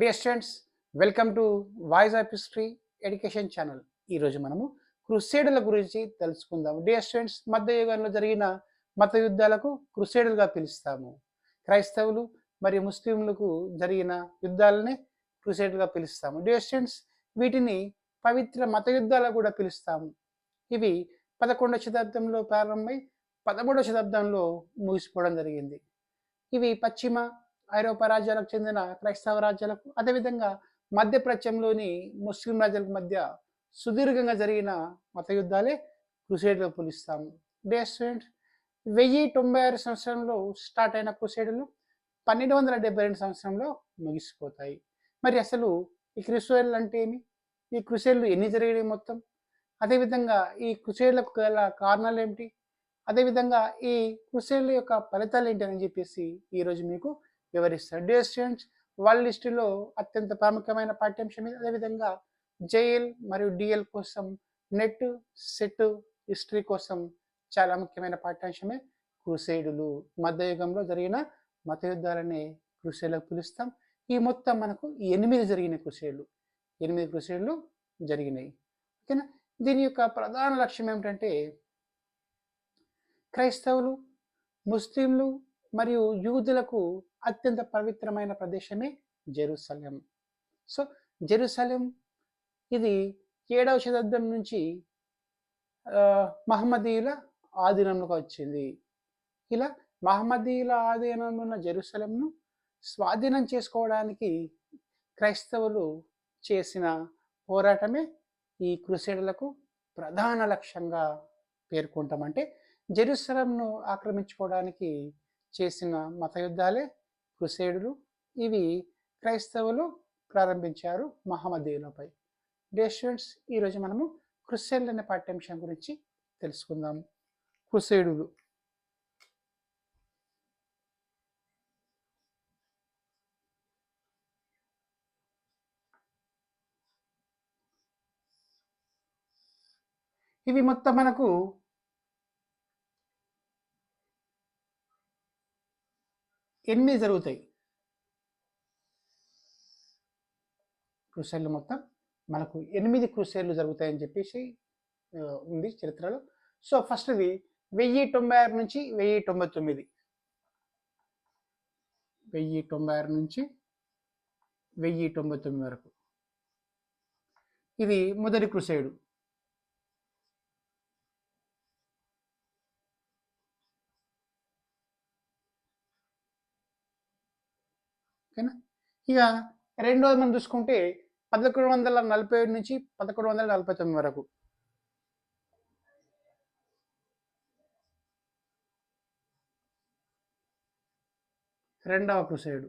Dear students welcome to voice of history education channel ఈరోజు మనము క్రుసేడుల గురించి తెలుసుకుందాము. డియర్ స్టూడెంట్స్ మధ్యయుగంలో జరిగిన మత యుద్ధాలకు క్రుసేడులుగా పిలుస్తాము. క్రైస్తవులు మరియు ముస్లింలకు జరిగిన యుద్ధాలనే క్రుసేడులుగా పిలుస్తాము. డియర్ స్టూడెంట్స్ వీటిని పవిత్ర మత యుద్ధాలు కూడా పిలుస్తాము. ఇవి పదకొండవ శతాబ్దంలో ప్రారంభమై పదమూడవ శతాబ్దంలో ముగిసిపోవడం జరిగింది. ఇవి పశ్చిమ ఐరోపా రాజ్యాలకు చెందిన క్రైస్తవ రాజ్యాలకు అదేవిధంగా మధ్యప్రాచ్యంలోని ముస్లిం రాజ్యాలకు మధ్య సుదీర్ఘంగా జరిగిన మత యుద్ధాలే క్రుసేడ్లో పిలుస్తాము. డే స్టూడెంట్ వెయ్యి తొంభై ఆరు సంవత్సరంలో స్టార్ట్ అయిన క్రుసేడులు పన్నెండు వందల డెబ్బై రెండు సంవత్సరంలో ముగిసిపోతాయి. మరి అసలు ఈ క్రుసేడ్లు అంటే ఏమి? ఈ క్రుసేడ్లు ఎన్ని జరిగినాయి మొత్తం? అదేవిధంగా ఈ క్రుసేడ్లకు గల కారణాలు ఏమిటి? అదేవిధంగా ఈ క్రుసేడ్ల యొక్క ఫలితాలు ఏంటి అని చెప్పేసి ఈరోజు మీకు వివరిస్తాను డే స్టూడెంట్స్ వరల్డ్ లిస్టులో అత్యంత ప్రాముఖ్యమైన పాఠ్యాంశం ఇది అదేవిధంగా జేఎల్ మరియు డిఎల్ కోసం నెట్ సెట్ హిస్టరీ కోసం చాలా ముఖ్యమైన పాఠ్యాంశమే క్రూసైడులు. మధ్యయుగంలో జరిగిన మతయుద్ధాలనే క్రూసైడ్లకు పిలుస్తాం. ఈ మొత్తం మనకు ఎనిమిది జరిగిన క్రూసైడ్లు. ఎనిమిది క్రూసైడ్లు జరిగినాయి. ఓకేనా? దీని యొక్క ప్రధాన లక్ష్యం ఏమిటంటే క్రైస్తవులు ముస్లింలు మరియు యూదులకు అత్యంత పవిత్రమైన ప్రదేశమే జెరూసలేం. సో జెరూసలేం ఇది ఏడవ శతాబ్దం నుంచి మహమ్మదీయుల ఆధీనంలోకి వచ్చింది. ఇలా మహమ్మదీయుల ఆధీనంలో ఉన్న జెరూసలంను స్వాధీనం చేసుకోవడానికి క్రైస్తవులు చేసిన పోరాటమే ఈ క్రుసేడలకు ప్రధాన లక్ష్యంగా పేర్కొంటామంటే జెరూసలంను ఆక్రమించుకోవడానికి చేసిన మత యుద్ధాలే క్రుసేడులు ఇవి క్రైస్తవులు ప్రారంభించారు మహమ్మదీయులపై. డే స్టూడెంట్స్ ఈరోజు మనము క్రుసేడులు అనే పాఠ్యాంశం గురించి తెలుసుకుందాం. క్రుసేడులు. ఇవి మొత్తం మనకు ఎనిమిది జరుగుతాయి. క్రూసైడ్లు మొత్తం మనకు ఎనిమిది క్రూసైడ్లు జరుగుతాయని చెప్పేసి ఉంది చరిత్రలో. సో ఫస్ట్ది వెయ్యి తొంభై ఆరు నుంచి వెయ్యి తొంభై తొమ్మిది. వెయ్యి తొంభై ఆరు నుంచి వెయ్యి తొంభై తొమ్మిది వరకు. ఇది మొదటి క్రూసైడు ఓకేనా? ఇక రెండోది మనం చూసుకుంటే పదకొండు వందల నలభై ఏడు నుంచి పదకొండు వందల నలభై తొమ్మిది వరకు. రెండవ క్రుసేడు.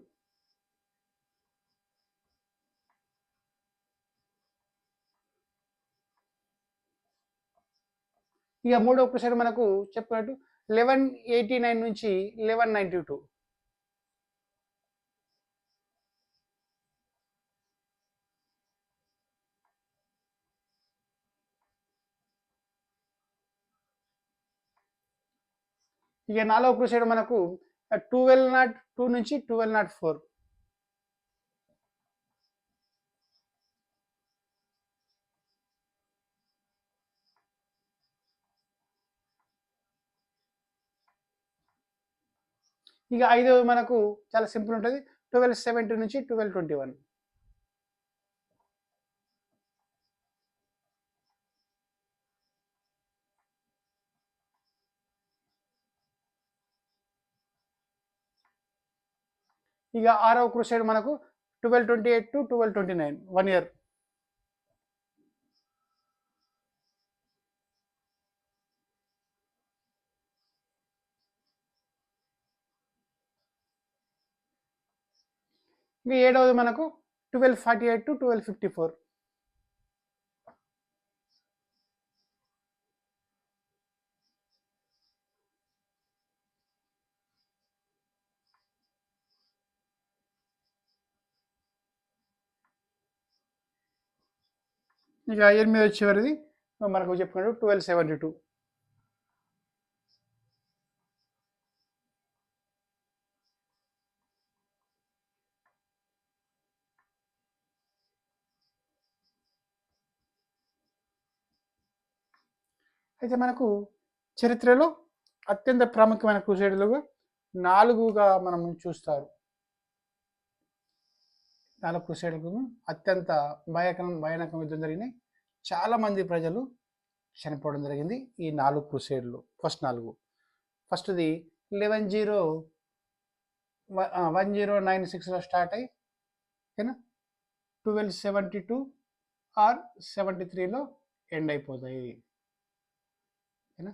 ఇక మూడవ క్రుసేడు మనకు చెప్పినట్టు లెవెన్ ఎయిటీ నైన్ నుంచి లెవెన్ నైంటీ టూ ఇక నాలుగవ క్రూసైడ్ మనకు ట్వెల్వ్ నాట్ టూ నుంచి ట్వెల్వ్ నాట్ ఫోర్ ఇక ఐదవ మనకు చాలా సింపుల్ ఉంటుంది. ట్వెల్వ్ సెవెంటీ నుంచి ట్వెల్వ్ ట్వంటీ వన్ ఇక ఆరవ క్రూసైడ్ మనకు twelve twenty eight to twelve twenty nine one year. ఇంకా ఏడవది మనకు twelve forty eight to twelve fifty four. ఇక ఎనిమిది వచ్చేవారిది మనకు చెప్పుకున్నాడు ట్వెల్వ్ సెవెంటీ టూ అయితే మనకు చరిత్రలో అత్యంత ప్రాముఖ్యమైన క్రూసేడులుగా నాలుగుగా మనం చూస్తారు. నాలుగు క్రూసేడులకు అత్యంత భయకరం భయానకం యుద్ధం జరిగినాయి. చాలామంది ప్రజలు చనిపోవడం జరిగింది ఈ నాలుగు క్రూసేడ్లు ఫస్ట్ నాలుగు. ఫస్ట్ది eleven zero one zero nine సిక్స్లో స్టార్ట్ అయ్యి ఓకేనా? Twelve seventy two or seventy త్రీలో ఎండ్ అయిపోతాయి. ఓకేనా?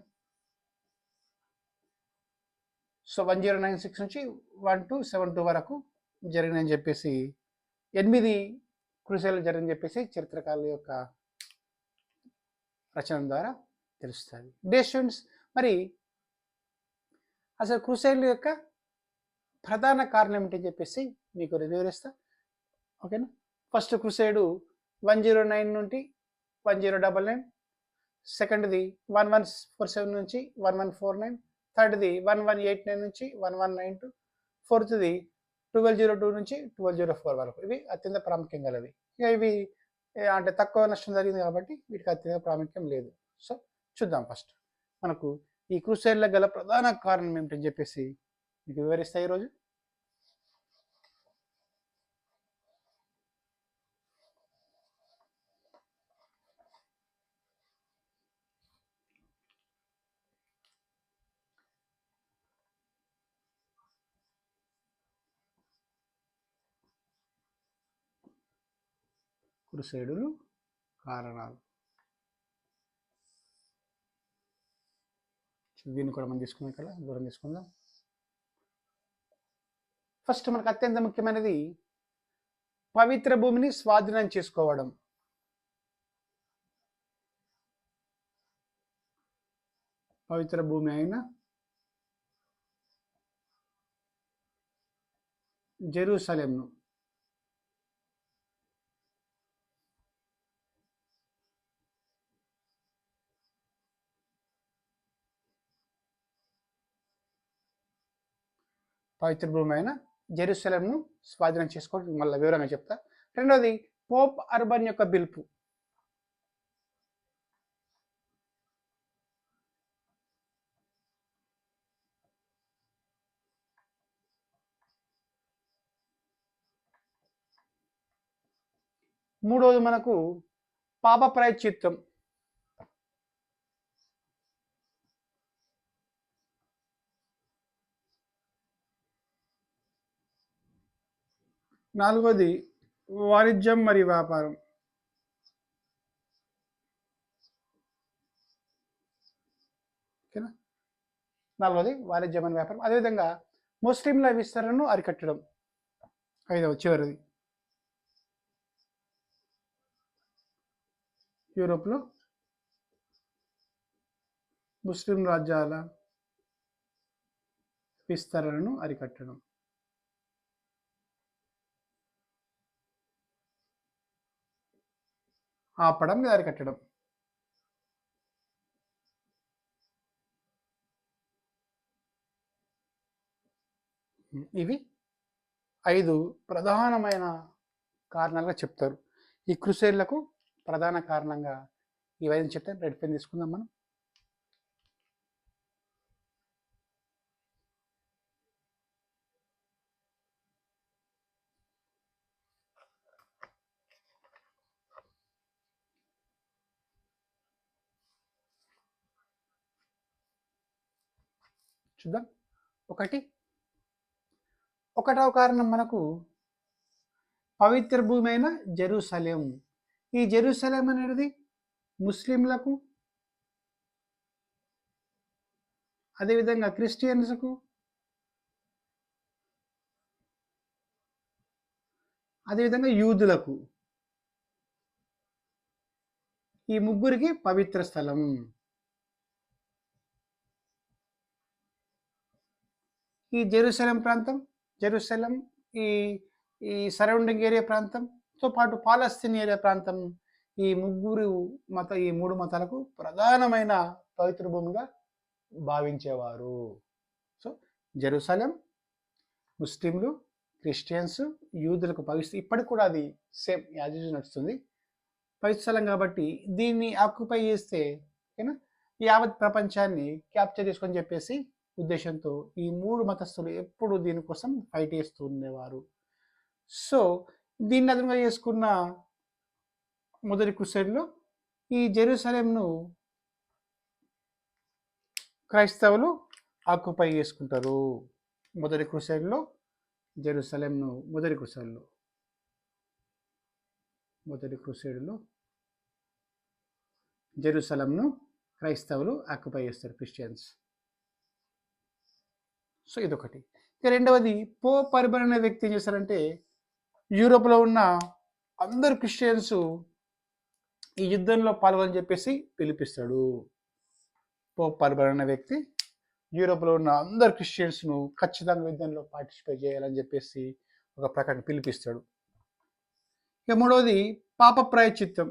So one zero nine six నుంచి వన్ టు సెవెన్ టూ వరకు జరిగినాయని చెప్పేసి ఎనిమిది కృషాలు జరిగిన చెప్పేసి చరిత్రకారుల యొక్క రచన ద్వారా తెలుస్తుంది. డే స్టూడెంట్స్ మరి అసలు క్రూసైడ్ల యొక్క ప్రధాన కారణం ఏంటని చెప్పేసి మీకు వివరిస్తా. ఓకేనా first crusade one zero nine నుండి వన్ జీరో డబల్ నైన్ సెకండ్ది వన్ వన్ ఫోర్ సెవెన్ నుంచి వన్ వన్ ఫోర్ నైన్ థర్డ్ది వన్ వన్ ఎయిట్ నైన్ నుంచి వన్ వన్ నైన్ టూ ఫోర్త్ది ట్వెల్వ్ జీరో టూ నుంచి ట్వెల్వ్ జీరో ఫోర్ వరకు. ఇవి అత్యంత ప్రాముఖ్యం గలవి ఇక ఇవి అంటే తక్కువ నష్టం జరిగింది కాబట్టి వీటికి అత్యంత ప్రాముఖ్యం లేదు. సో చూద్దాం ఫస్ట్. మనకు ఈ క్రూసైడ్ల గల ప్రధాన కారణం ఏమిటని చెప్పేసి మీకు వివరిస్తాయి ఈరోజు. క్రుసేడులు కారణాలు. దీన్ని కూడా మనం తీసుకున్నాం ఇక్కడ దూరం తీసుకుందాం. ఫస్ట్ మనకు అత్యంత ముఖ్యమైనది పవిత్ర భూమిని స్వాధీనం చేసుకోవడం. పవిత్ర భూమి అయిన జెరూసలేంను. పవిత్ర భూమి అయిన జెరూసలంను స్వాధీనం చేసుకోవడం మళ్ళీ వివరంగా చెప్తా. రెండవది పోప్ అర్బన్ యొక్క పిలుపు. మూడవది మనకు పాప ప్రాయశ్చిత్తం. నాలుగోది వాణిజ్యం మరియు వ్యాపారం. ఓకేనా? నాలుగోది వాణిజ్యం మరియు వ్యాపారం. అదేవిధంగా ముస్లింల విస్తరణను అరికట్టడం. ఐదవ చివరిది. యూరోప్లో ముస్లిం రాజ్యాల విస్తరణను అరికట్టడం. ఆపడం లేదా అరికట్టడం ఇవి ఐదు ప్రధానమైన కారణాలుగా చెప్తారు. ఈ క్రుసేర్లకు ప్రధాన కారణంగా ఇవన్నీ చెప్తే రెడ్ పెన్ తీసుకుందాం మనం. చూద్దాం. ఒకటి. ఒకటవ కారణం మనకు పవిత్ర భూమి అయిన జెరూసలేం ఈ జెరూసలేం అనేది ముస్లింలకు అదేవిధంగా క్రిస్టియన్స్కు అదేవిధంగా యూదులకు ఈ ముగ్గురికి పవిత్ర స్థలం. ఈ జెరూసలం ప్రాంతం జెరూసలం ఈ ఈ సరౌండింగ్ ఏరియా ప్రాంతంతో పాటు పాలస్తీన్ ఏరియా ప్రాంతం ఈ ముగ్గురు మత ఈ మూడు మతాలకు ప్రధానమైన పవిత్ర భూమిగా భావించేవారు. సో జెరూసలం ముస్లింలు క్రిస్టియన్స్ యూదులకు పవిత్ర ఇప్పటికి కూడా అది సేమ్ యాజ్ నడుస్తుంది. పవిత్ర స్థలం కాబట్టి దీన్ని ఆక్యుపై చేస్తే ఓకేనా? యావత్ ప్రపంచాన్ని క్యాప్చర్ చేసుకొని చెప్పేసి ఉద్దేశంతో ఈ మూడు మతస్థులు ఎప్పుడు దీనికోసం ఫైట్ చేస్తూ ఉండేవారు. సో దీన్ని అదనంగా చేసుకున్న మొదటి క్రుసైడ్లో ఈ జెరూసలేంను క్రైస్తవులు ఆక్యుపై చేసుకుంటారు. మొదటి క్రుసైడ్లో జెరూసలేంను మొదటి క్రుసైడ్లో. మొదటి క్రుసైడ్లో జెరూసలంను క్రైస్తవులు ఆక్యుపై చేస్తారు క్రిస్టియన్స్. సో ఇదొకటి. ఇక రెండవది పో పరిబర్ అనే వ్యక్తి ఏం చేస్తారంటే యూరోప్లో ఉన్న అందరు క్రిస్టియన్స్ ఈ యుద్ధంలో పాల్గొని చెప్పేసి పిలిపిస్తాడు. పోప్ పర్బర్ అనే వ్యక్తి యూరోప్లో ఉన్న అందరు క్రిస్టియన్స్ను ఖచ్చితంగా యుద్ధంలో పార్టిసిపేట్ చేయాలని చెప్పేసి ఒక ప్రకటన పిలిపిస్తాడు. ఇక మూడవది పాప ప్రాయచిత్తం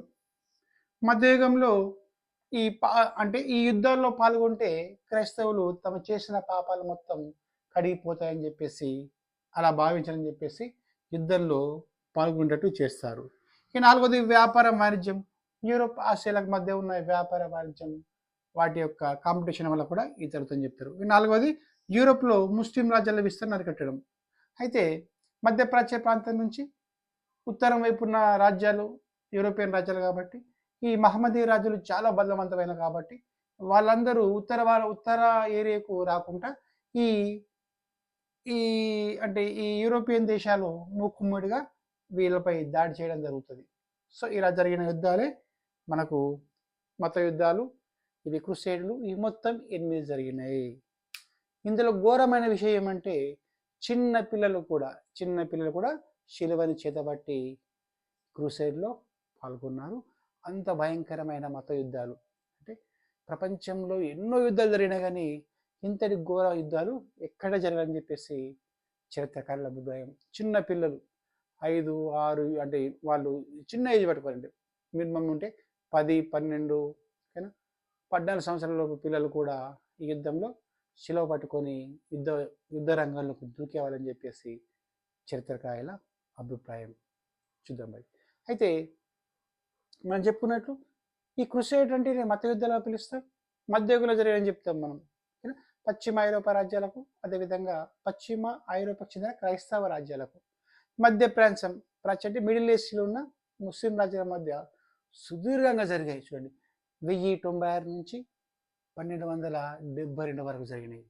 మధ్యయుగంలో ఈ పా అంటే ఈ యుద్ధాల్లో పాల్గొంటే క్రైస్తవులు తమ చేసిన పాపాలు మొత్తం కడిగిపోతాయని చెప్పేసి అలా భావించాలని చెప్పేసి యుద్ధంలో పాల్గొనేటట్టు చేస్తారు. ఇక నాలుగోది వ్యాపార వాణిజ్యం. యూరోప్ ఆస్ట్రేలియాకు మధ్య ఉన్న వ్యాపార వాణిజ్యం వాటి యొక్క కాంపిటీషన్ వల్ల కూడా ఈ జరుగుతుందని చెప్తారు. ఇక నాలుగోది యూరోప్లో ముస్లిం రాజ్యాల విస్తరణ అరికట్టడం. అయితే మధ్యప్రాచ్య ప్రాంతం నుంచి ఉత్తరం వైపు ఉన్న రాజ్యాలు యూరోపియన్ రాజ్యాలు కాబట్టి ఈ మహమ్మదీ రాజులు చాలా బలవంతమైన కాబట్టి వాళ్ళందరూ ఉత్తర వాళ్ళ ఉత్తర ఏరియాకు రాకుండా ఈ ఈ అంటే ఈ యూరోపియన్ దేశాలు మూకుమ్మడిగా వీళ్ళపై దాడి చేయడం జరుగుతుంది. సో ఇలా జరిగిన యుద్ధాలే మనకు మత యుద్ధాలు ఇవి క్రుసేడ్లు ఇవి మొత్తం ఎనిమిది జరిగినాయి. ఇందులో ఘోరమైన విషయం ఏమంటే చిన్న పిల్లలు కూడా చిన్న పిల్లలు కూడా శిలువని చేతబట్టి క్రూసైడ్లో పాల్గొన్నారు. అంత భయంకరమైన మత యుద్ధాలు. అంటే ప్రపంచంలో ఎన్నో యుద్ధాలు జరిగినా కానీ ఇంతటి ఘోర యుద్ధాలు ఎక్కడ జరగని చెప్పేసి చరిత్రకారుల అభిప్రాయం. చిన్న పిల్లలు ఐదు ఆరు అంటే వాళ్ళు చిన్న ఏజ్ పట్టుకోరండి మినిమం ఉంటే పది పన్నెండు ఓకేనా? పద్నాలుగు సంవత్సరాలలోపు పిల్లలు కూడా ఈ యుద్ధంలో శిలవ పట్టుకొని యుద్ధ యుద్ధ రంగంలోకి దూకేవాలని చెప్పేసి చరిత్రకారుల అభిప్రాయం. చూద్దాం మరి. అయితే మనం చెప్పుకున్నట్లు ఈ కృషి ఏంటంటే మత యుద్ధాలు పిలుస్తాం మధ్యయుగంలో జరిగాయని చెప్తాం మనం. పశ్చిమ ఐరోపా రాజ్యాలకు అదేవిధంగా పశ్చిమ ఐరోపాకు చెందిన క్రైస్తవ రాజ్యాలకు. మధ్య ప్రాంతం ప్రాచ్య మిడిల్ ఈస్ట్లో ఉన్న ముస్లిం రాజ్యాల మధ్య సుదీర్ఘంగా జరిగాయి. చూడండి వెయ్యి తొంభై ఆరు నుంచి పన్నెండు వందల డెబ్బై రెండు వరకు జరిగినాయి.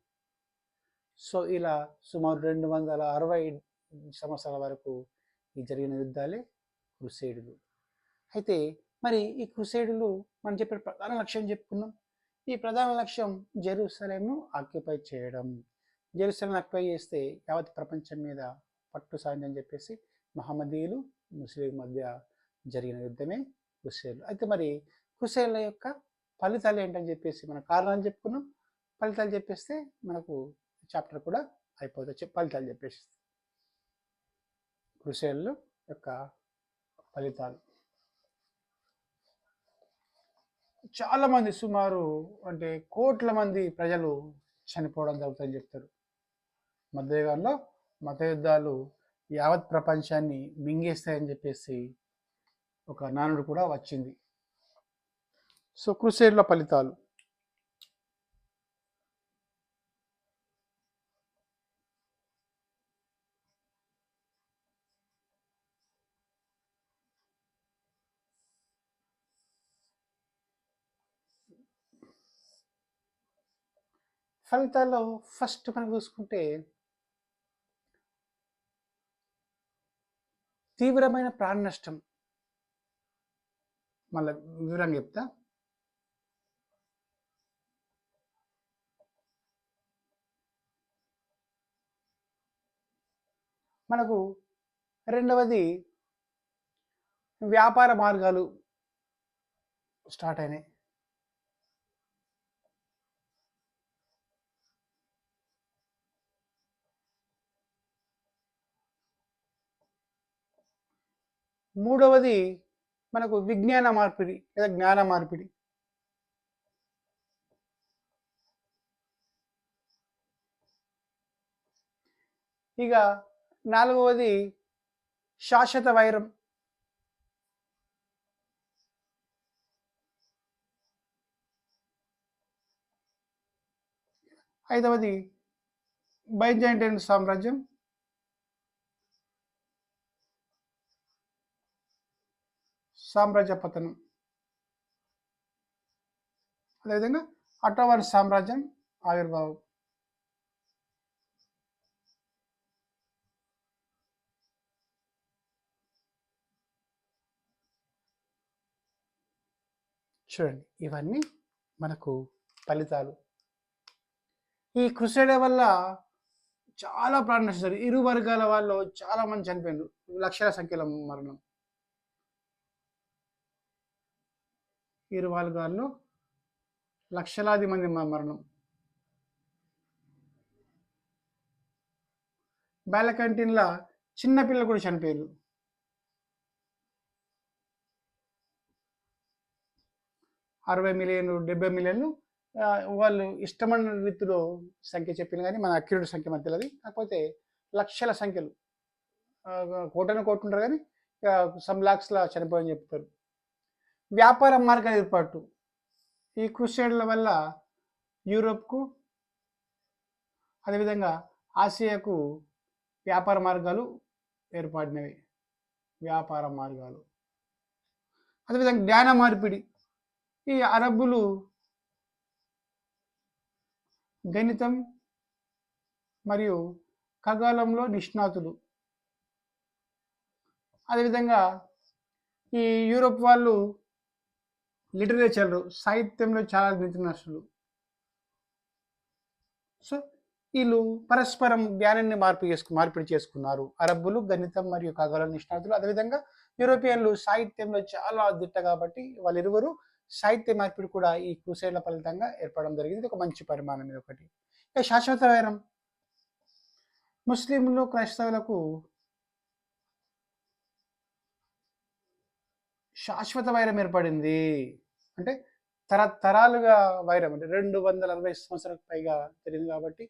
సో ఇలా సుమారు రెండు వందల అరవై సంవత్సరాల వరకు ఈ జరిగిన యుద్ధాలే క్రుసేడులు. అయితే మరి ఈ క్రుసేడులు మనం చెప్పిన ప్రధాన లక్ష్యం చెప్పుకున్నాం. ఈ ప్రధాన లక్ష్యం జెరూసలేంను ఆక్యుపై చేయడం. జెరూసలేం ఆక్యుపై చేస్తే యావత్ ప్రపంచం మీద పట్టు సాధిందని చెప్పేసి మహమ్మదీయులు ముస్లిం మధ్య జరిగిన యుద్ధమే హుసేన్లు అయితే మరి హుసేన్ల యొక్క ఫలితాలు ఏంటని చెప్పేసి మన కారణాలు చెప్పుకున్నాం. ఫలితాలు చెప్పేస్తే మనకు చాప్టర్ కూడా అయిపోతుంది. చెప్- ఫలితాలు చెప్పేసి. హుసేన్లు యొక్క ఫలితాలు. చాలా మంది సుమారు అంటే కోట్ల మంది ప్రజలు చనిపోవడం జరుగుతుందని చెప్తారు. మధ్యయుగంలో మత యుద్ధాలు యావత్ ప్రపంచాన్ని మింగేస్తాయని చెప్పేసి ఒక నానుడు కూడా వచ్చింది. సో క్రుసేడ్ల ఫలితాలు. ఫలితాల్లో ఫస్ట్ మనం చూసుకుంటే తీవ్రమైన ప్రాణ నష్టం. మళ్ళీ వివరంగా చెప్తా. మనకు రెండవది వ్యాపార మార్గాలు స్టార్ట్ అయినాయి. మూడవది మనకు విజ్ఞాన మార్పిడి లేదా జ్ఞాన మార్పిడి. ఇక నాలుగవది శాశ్వత వైరం. ఐదవది బైజాంటైన్ సామ్రాజ్యం. సామ్రాజ్య పతనం అదేవిధంగా అటోవన్ సామ్రాజ్యం ఆవిర్భావం. చూడండి ఇవన్నీ మనకు ఫలితాలు. ఈ క్రుసేడే వల్ల చాలా ప్రాణ నష్టం ఇరు వర్గాల వాళ్ళు చాలా మంది చనిపోయిండ్రు లక్షల సంఖ్యలో మరణం. ఇరు వర్గాల్లో లక్షలాది మంది మరణం. బ్యాలకంటీన్ల చిన్నపిల్లలు కూడా చనిపోయారు. అరవై మిలియన్లు డెబ్బై మిలియన్లు వాళ్ళు ఇష్టమైన రీతిలో సంఖ్య చెప్పిన కానీ మన అక్యురేట్ సంఖ్య మనకు తెలియదు కాకపోతే లక్షల సంఖ్యలు. కోటను కోటుంటారు కానీ సమ్ లాక్స్లా చనిపోయని చెప్తారు. వ్యాపార మార్గాల ఏర్పాటు. ఈ క్రూసైడ్ల వల్ల యూరోప్కు అదేవిధంగా ఆసియాకు వ్యాపార మార్గాలు ఏర్పడినవి. వ్యాపార మార్గాలు. అదేవిధంగా జ్ఞాన మార్పిడి. ఈ అరబ్బులు గణితం మరియు ఖగోళంలో నిష్ణాతులు. అదేవిధంగా ఈ యూరోప్ వాళ్ళు లిటరేచర్లు సాహిత్యంలో చాలా నిపుణులు సో వీళ్ళు పరస్పరం జ్ఞానాన్ని మార్పు చేసుకు మార్పిడి చేసుకున్నారు. అరబ్బులు గణితం మరియు ఖగోళ నిష్ణాతులు. అదేవిధంగా యూరోపియన్లు సాహిత్యంలో చాలా దిట్ట కాబట్టి వాళ్ళిరువురు సాహిత్య మార్పిడి కూడా ఈ క్రూసైడ్ల ఫలితంగా ఏర్పడడం జరిగింది. ఒక మంచి పరిమాణం ఇది ఒకటి. ఇక శాశ్వత వైరం. ముస్లింలు క్రైస్తవులకు శాశ్వత వైరం ఏర్పడింది. అంటే తరతరాలుగా వైరం అంటే రెండు వందల అరవై సంవత్సరాలకు పైగా జరిగింది కాబట్టి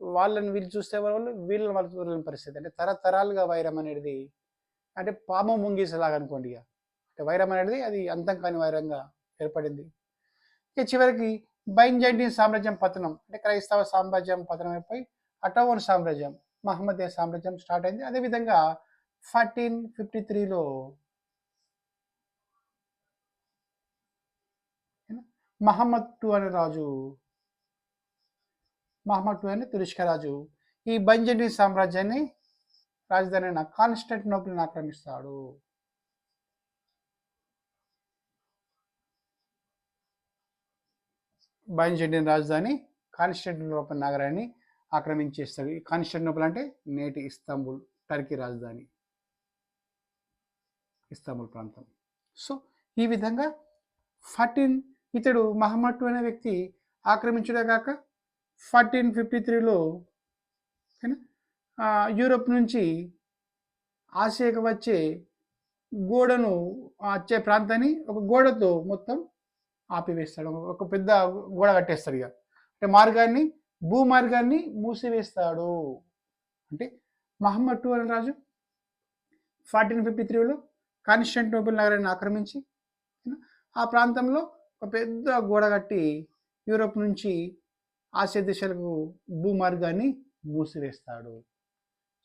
వాళ్ళని వీళ్ళు చూస్తే వాళ్ళు వీళ్ళని వాళ్ళు చూడలేని పరిస్థితి. అంటే తరతరాలుగా వైరం అనేది అంటే పాము ముంగీసలాగా అనుకోండి ఇక. అంటే వైరం అనేది అది అంతం కాని వైరంగా ఏర్పడింది. ఇక చివరికి బైంజైంటీన్ సామ్రాజ్యం పతనం. అంటే క్రైస్తవ సామ్రాజ్యం పతనం అయిపోయి అటోవన్ సామ్రాజ్యం మహమ్మదీయ సామ్రాజ్యం స్టార్ట్ అయింది. అదేవిధంగా ఫార్టీన్ ఫిఫ్టీ త్రీలో మహమ్మద్ టు అనే రాజు మహమ్మద్ టూ అనే తురిష్క రాజు ఈ బంజని సామ్రాజ్యాన్ని రాజధాని అయిన కాన్స్టాంటినోపుల్ని ఆక్రమిస్తాడు. బైంజైంటీన్ రాజధాని కాన్స్టాంటినోపుల్ నగరాన్ని ఆక్రమించేస్తాడు. ఈ కాన్స్టాంటినోపుల్ అంటే నేటి ఇస్తాంబుల్ టర్కీ రాజధాని ఇస్తాంబుల్ ప్రాంతం. సో ఈ విధంగా ఫార్టీన్ ఇతడు మహమ్మట్టు అనే వ్యక్తి ఆక్రమించడే కాక ఫార్టీన్ ఫిఫ్టీ త్రీలో యూరోప్ నుంచి ఆసియాకు వచ్చే గోడను వచ్చే ప్రాంతాన్ని ఒక గోడతో మొత్తం ఆపివేస్తాడు. ఒక పెద్ద గోడ కట్టేస్తాడు ఇక. అంటే మార్గాన్ని భూమార్గాన్ని మూసివేస్తాడు. అంటే మహమ్మద్ టూ అనే రాజు ఫార్టీన్ ఫిఫ్టీ త్రీలో కాన్స్టాంటినోపుల్ నగరాన్ని ఆక్రమించి ఆ ప్రాంతంలో ఒక పెద్ద గోడ కట్టి యూరోప్ నుంచి ఆసియా దేశాలకు భూమార్గాన్ని మూసివేస్తాడు.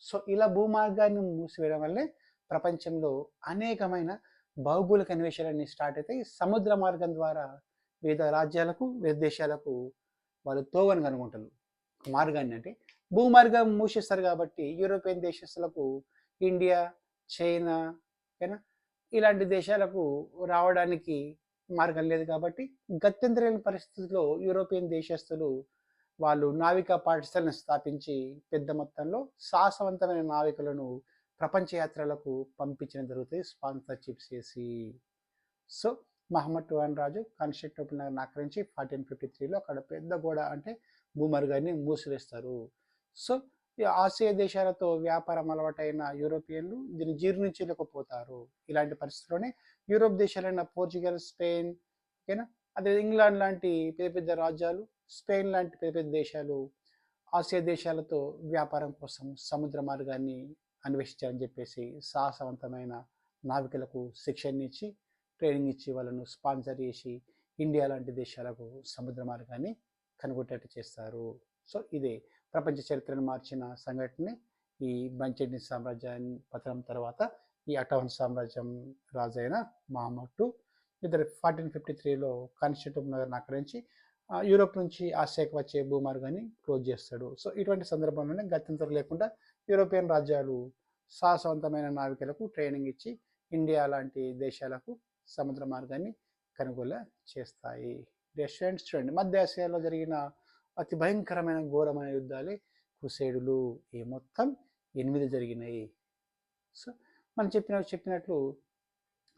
సో ఇలా భూమార్గాన్ని మూసివేయడం వల్లే ప్రపంచంలో అనేకమైన భౌగోళిక అన్వేషణలన్నీ స్టార్ట్ అవుతాయి. సముద్ర మార్గం ద్వారా వివిధ రాజ్యాలకు వివిధ దేశాలకు వాళ్ళు తోవని కనుగొంటారు. మార్గాన్ని అంటే భూమార్గం మూసేస్తారు కాబట్టి యూరోపియన్ దేశస్తులకు ఇండియా చైనా ఓకేనా ఇలాంటి దేశాలకు రావడానికి మార్గం లేదు కాబట్టి గత్యంతరైన పరిస్థితుల్లో యూరోపియన్ దేశస్తులు వాళ్ళు నావికా పాఠశాలను స్థాపించి పెద్ద మొత్తంలో సాహసవంతమైన నావికులను ప్రపంచ యాత్రలకు పంపించడం జరుగుతుంది. స్పాన్సర్షిప్ చేసి. సో మహమ్మద్ టువాన్ రాజు కాన్స్టాంటినోపుల్ నగర్ ఆక్రమించి ఫార్టీన్ ఫిఫ్టీ త్రీలో అక్కడ పెద్ద గోడ అంటే భూమర్గాన్ని మూసివేస్తారు. సో ఆసియా దేశాలతో వ్యాపారం అలవాటైన యూరోపియన్లు దీన్ని జీర్ణించలేకపోతారు. ఇలాంటి పరిస్థితుల్లోనే యూరోప్ దేశాలైన పోర్చుగల్ స్పెయిన్ ఓకేనా? అదే ఇంగ్లాండ్ లాంటి పెద్ద పెద్ద రాజ్యాలు స్పెయిన్ లాంటి పెద్ద పెద్ద దేశాలు ఆసియా దేశాలతో వ్యాపారం కోసం సముద్ర మార్గాన్ని అన్వేషించాలని చెప్పేసి సాహసవంతమైన నావికులకు శిక్షణ ఇచ్చి ట్రైనింగ్ ఇచ్చి వాళ్ళను స్పాన్సర్ చేసి ఇండియా లాంటి దేశాలకు సముద్ర మార్గాన్ని కనుగొట్టేట్టు చేస్తారు. సో ఇదే. ప్రపంచ చరిత్రను మార్చిన సంఘటన ఈ బంచెడ్ని సామ్రాజ్యాన్ని పతనం తర్వాత ఈ అటవన్ సామ్రాజ్యం రాజైన మహమ్మద్ ఇద్దరు ఫార్టీన్ ఫిఫ్టీ త్రీలో కాన్స్టిట్యూట్ ఆక్రమించి నుంచి యూరోప్ నుంచి ఆసియాకి వచ్చే భూమార్గాన్ని క్లోజ్ చేస్తాడు. సో ఇటువంటి సందర్భంలోనే గత్యంతరం లేకుండా యూరోపియన్ రాజ్యాలు సాహసవంతమైన నావికులకు ట్రైనింగ్ ఇచ్చి ఇండియా లాంటి దేశాలకు సముద్ర మార్గాన్ని కనుగోలు చేస్తాయి. రెస్టారెంట్స్ చూడండి మధ్య ఆసియాలో జరిగిన అతి భయంకరమైన ఘోరమైన యుద్ధాలే కుసేడులు ఈ మొత్తం ఎనిమిది జరిగినాయి. సో మనం చెప్పిన చెప్పినట్లు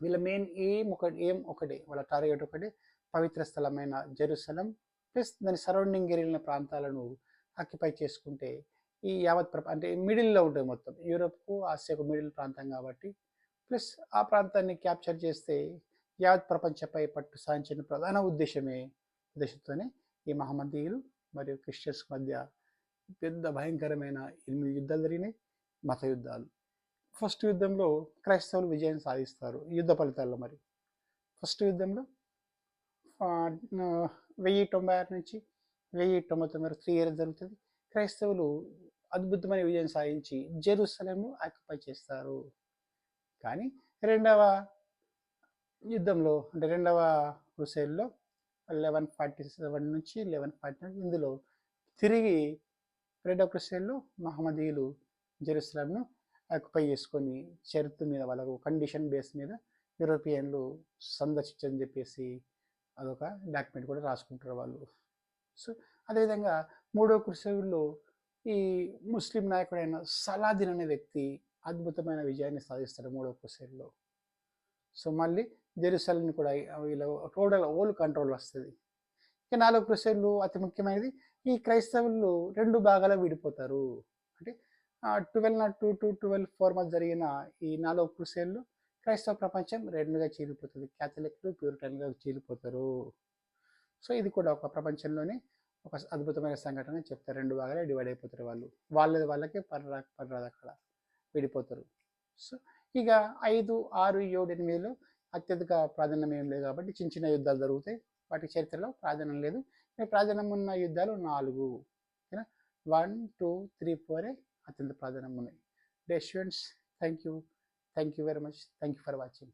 వీళ్ళ మెయిన్ ఏం ఒక ఏం ఒకటే వాళ్ళ టార్గెట్ ఒకటే పవిత్ర స్థలమైన జెరూసలం ప్లస్ దాని సరౌండింగ్ ఏరియాల ప్రాంతాలను ఆక్యుపై చేసుకుంటే ఈ యావత్ ప్రప అంటే మిడిల్లో ఉంటుంది మొత్తం. యూరోప్కు ఆసియాకు మిడిల్ ప్రాంతం కాబట్టి ప్లస్ ఆ ప్రాంతాన్ని క్యాప్చర్ చేస్తే యావత్ ప్రపంచపై పట్టు సాధించిన ప్రధాన ఉద్దేశమే ఉద్దేశంతోనే ఈ మహమ్మదీయులు మరియు క్రిస్టియన్స్ మధ్య పెద్ద భయంకరమైన ఎనిమిది యుద్ధాలు జరిగినాయి. మత యుద్ధాలు. ఫస్ట్ యుద్ధంలో క్రైస్తవులు విజయం సాధిస్తారు. యుద్ధ ఫలితాల్లో మరి. ఫస్ట్ యుద్ధంలో వెయ్యి తొంభై ఆరు నుంచి వెయ్యి తొంభై తొమ్మిది త్రీ ఇయర్స్ జరుగుతుంది. క్రైస్తవులు అద్భుతమైన విజయం సాధించి జెరూసలేంను ఆక్యుపై చేస్తారు కానీ రెండవ యుద్ధంలో అంటే రెండవ క్రుసేడ్లో లెవెన్ ఫార్టీ సెవెన్ నుంచి లెవెన్ ఫార్టీ ఇందులో తిరిగి రెండవ క్రుసేడ్లో మహమ్మదీయులు జెరూసలంను ఆక్యుపై చేసుకొని షరతు మీద వాళ్ళకు కండిషన్ బేస్ మీద యూరోపియన్లు సందర్శించని చెప్పేసి అదొక డాక్యుమెంట్ కూడా రాసుకుంటారు వాళ్ళు. సో అదేవిధంగా మూడో క్రుసేడ్లో ఈ ముస్లిం నాయకుడైన సలాదిన్ అనే వ్యక్తి అద్భుతమైన విజయాన్ని సాధిస్తాడు మూడో క్రుసేడ్లో సో మళ్ళీ జెరూసలంని కూడా వీళ్ళ టోటల్ ఓల్ కంట్రోల్ వస్తుంది. ఇక నాలుగు క్రిస్టియన్లు అతి ముఖ్యమైనది ఈ క్రైస్తవులు రెండు భాగాలు విడిపోతారు. అంటే twelve nought two to twelve four మధ్య జరిగిన ఈ నాలుగు క్రిస్టియన్లు క్రైస్తవ ప్రపంచం రెండుగా చీలిపోతుంది క్యాథలిక్లు ప్యూరిటన్గా చీలిపోతారు సో ఇది కూడా ఒక ప్రపంచంలోనే ఒక అద్భుతమైన సంఘటన చెప్తారు రెండు భాగాలే డివైడ్ అయిపోతారు వాళ్ళు. వాళ్ళది వాళ్ళకే పర్రా పర్రాదు అక్కడ. విడిపోతారు. సో ఇక ఐదు ఆరు ఏడు ఎనిమిదిలో అత్యధిక ప్రాధాన్యం ఏం లేదు కాబట్టి చిన్న చిన్న యుద్ధాలు జరుగుతాయి. వాటి చరిత్రలో ప్రాధాన్యం లేదు. ప్రాధాన్యం ఉన్న యుద్ధాలు నాలుగు. ఓకేనా? వన్ టూ త్రీ ఫోరే అత్యంత ప్రాధాన్యం ఉన్నాయి. Day students thank you thank you very much thank you for watching